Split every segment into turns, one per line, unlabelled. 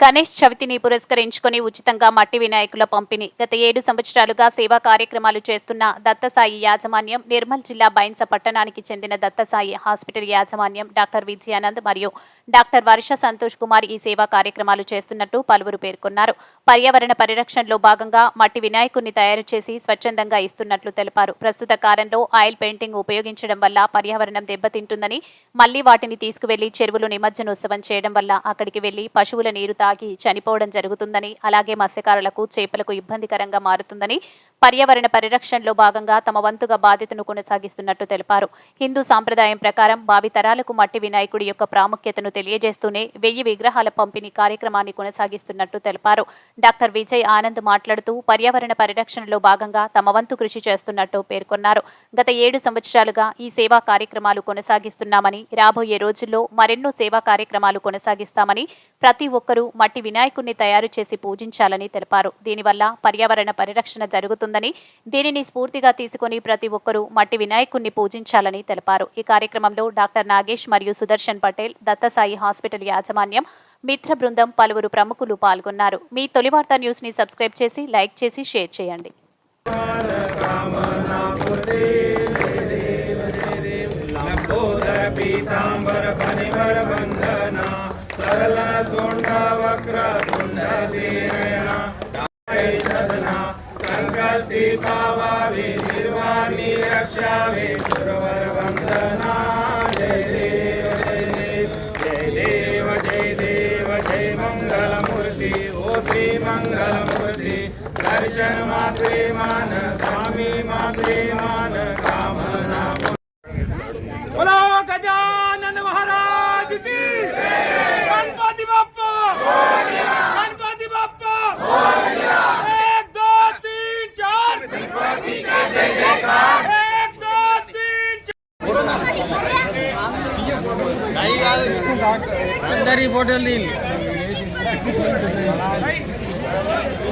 గణేష్ చవితిని పురస్కరించుకొని ఉచితంగా మట్టి వినాయకుల పంపిణీ. గత ఏడు సంవత్సరాలుగా సేవా కార్యక్రమాలు చేస్తున్న దత్తసాయి యాజమాన్యం నిర్మల్ జిల్లా బైన్స పట్టణానికి చెందిన దత్తసాయి హాస్పిటల్ యాజమాన్యం డాక్టర్ విజయానంద్ మరియు డాక్టర్ వర్ష సంతోష్ కుమార్ ఈ సేవా కార్యక్రమాలు చేస్తున్నట్టు పలువురు పేర్కొన్నారు. పర్యావరణ పరిరక్షణలో భాగంగా మట్టి వినాయకుడిని తయారు చేసి స్వచ్ఛందంగా ఇస్తున్నట్లు తెలిపారు. ప్రస్తుత కాలంలో ఆయిల్ పెయింటింగ్ ఉపయోగించడం వల్ల పర్యావరణం దెబ్బతింటుందని మళ్ళీ వాటిని తీసుకువెళ్ళి చెరువులు నిమజ్జనోత్సవం చేయడం వల్ల అక్కడికి వెళ్ళి పశువుల నీరు తాగి చనిపోవడం జరుగుతుందని అలాగే మత్స్యకారులకు చేపలకు ఇబ్బందికరంగా మారుతుందని పర్యావరణ పరిరక్షణలో భాగంగా తమ వంతుగా బాధ్యతను కొనసాగిస్తున్నట్టు తెలిపారు. హిందూ సాంప్రదాయం ప్రకారం భావితరాలకు మట్టి వినాయకుడి యొక్క ప్రాముఖ్యతను తెలియజేస్తూనే వెయ్యి విగ్రహాల పంపిణీ కార్యక్రమాన్ని కొనసాగిస్తున్నట్టు తెలిపారు. డాక్టర్ విజయ్ ఆనంద్ మాట్లాడుతూ పర్యావరణ పరిరక్షణలో భాగంగా తమ వంతు కృషి చేస్తున్నట్టు పేర్కొన్నారు. గత ఏడు సంవత్సరాలుగా ఈ సేవా కార్యక్రమాలు కొనసాగిస్తున్నామని రాబోయే రోజుల్లో మరెన్నో సేవా కార్యక్రమాలు కొనసాగిస్తామని ప్రతి ఒక్కరూ మట్టి వినాయకుడిని తయారు చేసి పూజించాలని తెలిపారు. దీనివల్ల పర్యావరణ పరిరక్షణ జరుగుతుందని దీనిని స్ఫూర్తిగా తీసుకొని ప్రతి ఒక్కరూ మట్టి వినాయకుడిని పూజించాలని తెలిపారు. ఈ కార్యక్రమంలో డాక్టర్ నాగేష్ మరియు సుదర్శన్ పటేల్ దత్తసాయి హాస్పిటల్ యాజమాన్యం మిత్ర బృందం పలువురు ప్రముఖులు పాల్గొన్నారు. మీ తొలి వార్తా న్యూస్ని సబ్స్క్రైబ్ చేసి లైక్ చేసి షేర్ చేయండి.
मंगलपती दर्शन मान स्वामी मात्रे मान कामना बोलो गजानन महाराज की गणपती बाप्पा। बाप्पा। एक दो तीन चार। गणपती अंदर
ही फोटो देईल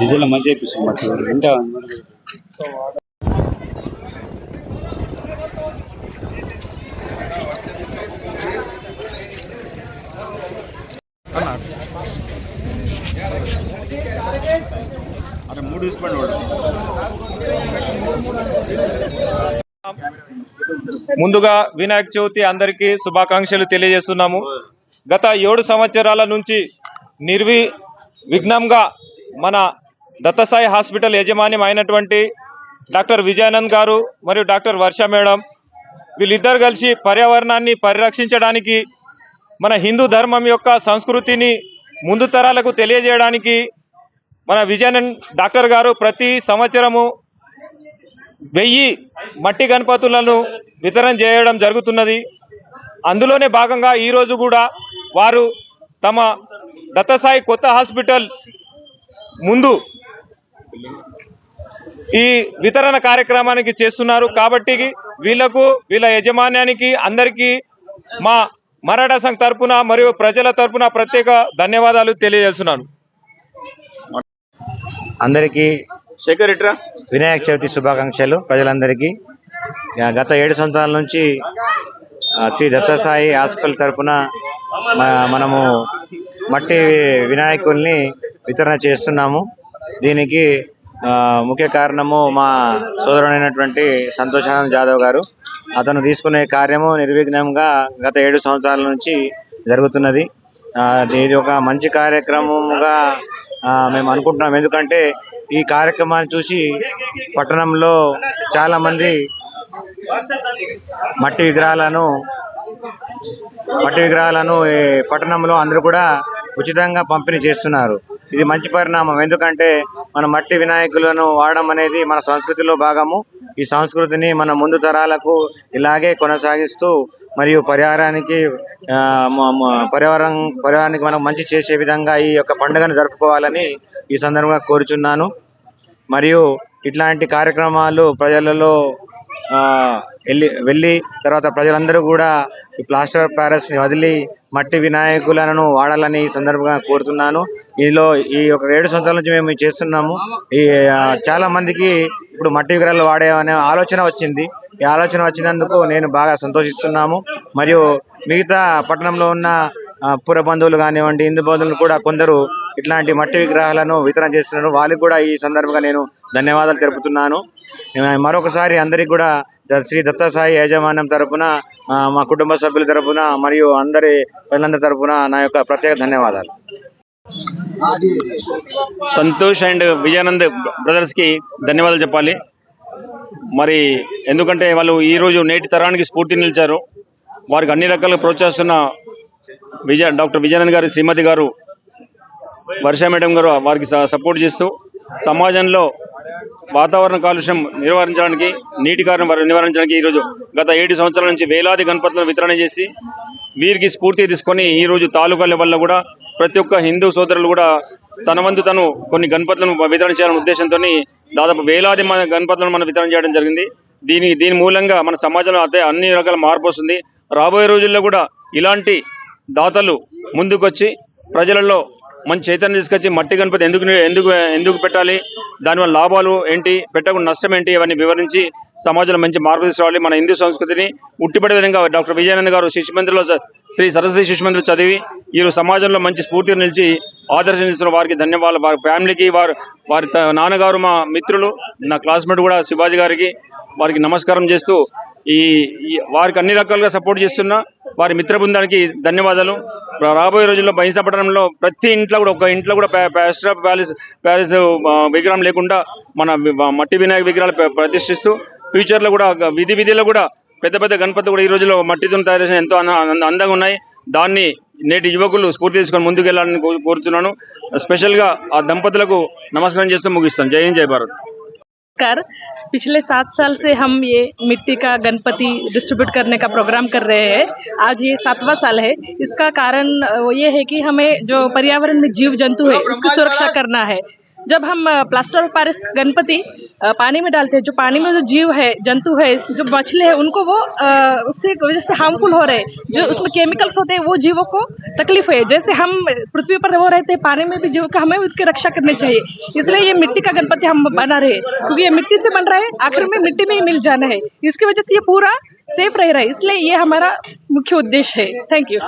డీజిల్ మంచిగా ఇప్పిస్తుంది ఇంకా అరే మూడు తీసుకోండి వాడు.
ముందుగా వినాయక చవితి అందరికీ శుభాకాంక్షలు తెలియజేస్తున్నాము. గత ఏడు సంవత్సరాల నుంచి నిర్వి విఘ్నంగా మన దత్తసాయి హాస్పిటల్ యజమాన్యం అయినటువంటి డాక్టర్ విజయానంద్ గారు మరియు డాక్టర్ వర్ష మేడం వీళ్ళిద్దరు కలిసి పర్యావరణాన్ని పరిరక్షించడానికి మన హిందూ ధర్మం యొక్క సంస్కృతిని ముందు తరాలకు తెలియజేయడానికి మన విజయానంద్ డాక్టర్ గారు ప్రతి సంవత్సరము వెయ్యి మట్టి గణపతులను వితరణ చేయడం జరుగుతున్నది. అందులోనే భాగంగా ఈరోజు కూడా వారు తమ దత్తసాయి కొత్త హాస్పిటల్ ముందు ఈ వితరణ కార్యక్రమానికి చేస్తున్నారు. కాబట్టి వీళ్ళకు వీళ్ళ యజమాన్యానికి అందరికీ మా మరాఠా సంఘ్ తరపున మరియు ప్రజల తరపున ప్రత్యేక ధన్యవాదాలు తెలియజేస్తున్నాను.
అందరికీ
శేఖర్ ఇట్రా.
వినాయక చవితి శుభాకాంక్షలు ప్రజలందరికీ. గత ఏడు సంవత్సరాల నుంచి శ్రీ దత్తసాయి హాస్పిటల్ తరపున మ- మనము మట్టి వినాయకుల్ని వితరణ చేస్తున్నాము. దీనికి ముఖ్య కారణము మా సోదరుడైనటువంటి సంతోషానంద్ జాదవ్ గారు. అతను తీసుకునే కార్యము నిర్విఘ్నంగా గత ఏడు సంవత్సరాల నుంచి జరుగుతున్నది. ఇది ఒక మంచి కార్యక్రమముగా మేము అనుకుంటున్నాం. ఎందుకంటే ఈ కార్యక్రమాన్ని చూసి పట్టణంలో చాలా మంది మట్టి విగ్రహాలను మట్టి విగ్రహాలను ఈ పట్టణంలో అందరూ కూడా ఉచితంగా పంపిణీ చేస్తున్నారు. ఇది మంచి పరిణామం. ఎందుకంటే మన మట్టి వినాయకులను వాడడం అనేది మన సంస్కృతిలో భాగము. ఈ సంస్కృతిని మన ముందు తరాలకు ఇలాగే కొనసాగిస్తూ మరియు పర్యావరణానికి పర్యావరణం పర్యావరణానికి మనం మంచి చేసే విధంగా ఈ యొక్క పండుగను జరుపుకోవాలని ఈ సందర్భంగా కోరుచున్నాను. మరియు ఇట్లాంటి కార్యక్రమాలు ప్రజలలో వెళ్ళి వెళ్ళి తర్వాత ప్రజలందరూ కూడా ఈ ప్లాస్టర్ ఆఫ్ ప్యారిస్ని వదిలి మట్టి వినాయకులను వాడాలని ఈ సందర్భంగా కోరుతున్నాను. ఈలో ఈ ఒక ఏడు సంవత్సరాల నుంచి మేము చేస్తున్నాము. ఈ చాలా మందికి ఇప్పుడు మట్టి విగ్రహాలు వాడేమనే ఆలోచన వచ్చింది. ఈ ఆలోచన వచ్చినందుకు నేను బాగా సంతోషిస్తున్నాము. మరియు మిగతా పట్టణంలో ఉన్న పురబంధువులు పుర బంధువులు కానివ్వండి హిందూ బంధువులు కూడా కొందరు ఇట్లాంటి మట్టి విగ్రహాలను వితరణ చేస్తున్నారు. వాళ్ళకి కూడా ఈ సందర్భంగా నేను ధన్యవాదాలు తెలుపుతున్నాను. మరొకసారి అందరికీ కూడా శ్రీ దత్తాసాయి యాజమాన్యం తరపున మా కుటుంబ సభ్యుల తరఫున మరియు అందరి ప్రజలందరి తరఫున నా యొక్క ప్రత్యేక ధన్యవాదాలు.
సంతోష్ అండ్ విజయానంద్ బ్రదర్స్కి ధన్యవాదాలు చెప్పాలి. మరి ఎందుకంటే వాళ్ళు ఈ రోజు నేటి తరానికి స్ఫూర్తి నిలిచారు. వారికి అన్ని రకాలుగా ప్రోత్సహిస్తున్న విజయ డాక్టర్ విజయానంద్ గారి శ్రీమతి గారు వర్ష మేడం గారు వారికి సపోర్ట్ చేస్తూ సమాజంలో వాతావరణ కాలుష్యం నివారించడానికి నీటి కారణం నివారించడానికి ఈరోజు గత ఏడు సంవత్సరాల నుంచి వేలాది గణపతులను వితరణ చేసి వీరికి స్ఫూర్తి తీసుకొని ఈ రోజు తాలూకా లెవెల్లో కూడా ప్రతి ఒక్క హిందూ సోదరులు కూడా తన వంతు తను కొన్ని గణపతులను వితరణ చేయాలనే ఉద్దేశంతో దాదాపు వేలాది మన గణపతులను మనం వితరణ చేయడం జరిగింది. దీని దీని మూలంగా మన సమాజంలో అదే అన్ని రకాల మార్పు వస్తుంది. రాబోయే రోజుల్లో కూడా ఇలాంటి దాతలు ముందుకొచ్చి ప్రజలలో మంచి చైతన్యం తీసుకొచ్చి మట్టి గణపతి ఎందుకు ఎందుకు ఎందుకు పెట్టాలి? దానివల్ల లాభాలు ఏంటి పెట్టకుండా నష్టం ఏంటి ఇవన్నీ వివరించి సమాజంలో మంచి మార్పు తీసుకురావాలి మన హిందూ సంస్కృతిని ఉట్టిపడే విధంగా డాక్టర్ విజయానంద్ గారు శిశు మందిర్లో శ్రీ సరస్వతి శిశు మందిర్ చదివి వీరు సమాజంలో మంచి స్ఫూర్తిగా నిలిచి ఆదర్శం ఇస్తున్న వారికి ధన్యవాదాలు. వారి ఫ్యామిలీకి వారు వారి త- నాన్నగారు మా మిత్రులు నా క్లాస్మేట్ కూడా శివాజీ గారికి వారికి నమస్కారం చేస్తూ ఈ వారికి అన్ని రకాలుగా సపోర్ట్ చేస్తున్న వారి మిత్ర బృందానికి ధన్యవాదాలు రాబోయే రోజుల్లో బహింసా పట్టణంలో ప్రతి ఇంట్లో కూడా ఒక ఇంట్లో కూడా ప్యాస్ట్రా ప్యాలెస్ ప్యాలెస్ విగ్రహం లేకుండా మన మట్టి వినాయక విగ్రహాలు ప్రతిష్ఠిస్తూ ఫ్యూచర్లో కూడా విధి విధిలో కూడా పెద్ద పెద్ద గణపతి కూడా ఈ రోజుల్లో మట్టితో తయారు చేసిన ఎంతో అందంగా ఉన్నాయి. దాన్ని నేటి యువకులు స్ఫూర్తి తీసుకొని ముందుకు వెళ్ళాలని కోరుతున్నాను. స్పెషల్గా ఆ దంపతులకు నమస్కారం చేస్తూ ముగిస్తాను. జై హింద్ జై భారత్.
कर पिछले सात साल से हम ये मिट्टी का गणपति डिस्ट्रीब्यूट करने का प्रोग्राम कर रहे हैं। आज ये सातवां साल है। इसका कारण ये है कि हमें जो पर्यावरण में जीव जंतु है, उसकी सुरक्षा करना है। जब हम प्लास्टर ऑफ़ पेरिस गणपति पानी में डालते हैं। जो पानी में जो जीव है, जंतु है, जो मछली है, उनको वो उससे वजह से हार्मफुल हो रहे हैं। जो उसमें केमिकल्स होते हैं, वो जीवों को तकलीफ़ है। जैसे हम पृथ्वी पर वो रहते हैं, पानी में भी जीव का हमें उसकी रक्षा करनी चाहिए। इसलिए ये मिट्टी का गणपति हम बना रहे हैं। क्योंकि ये मिट्टी से बन रहा है, आखिर में मिट्टी में ही मिल जाना है। इसकी वजह से ये पूरा सेफ़ रह रहा है। इसलिए ये हमारा मुख्य उद्देश्य है। Thank you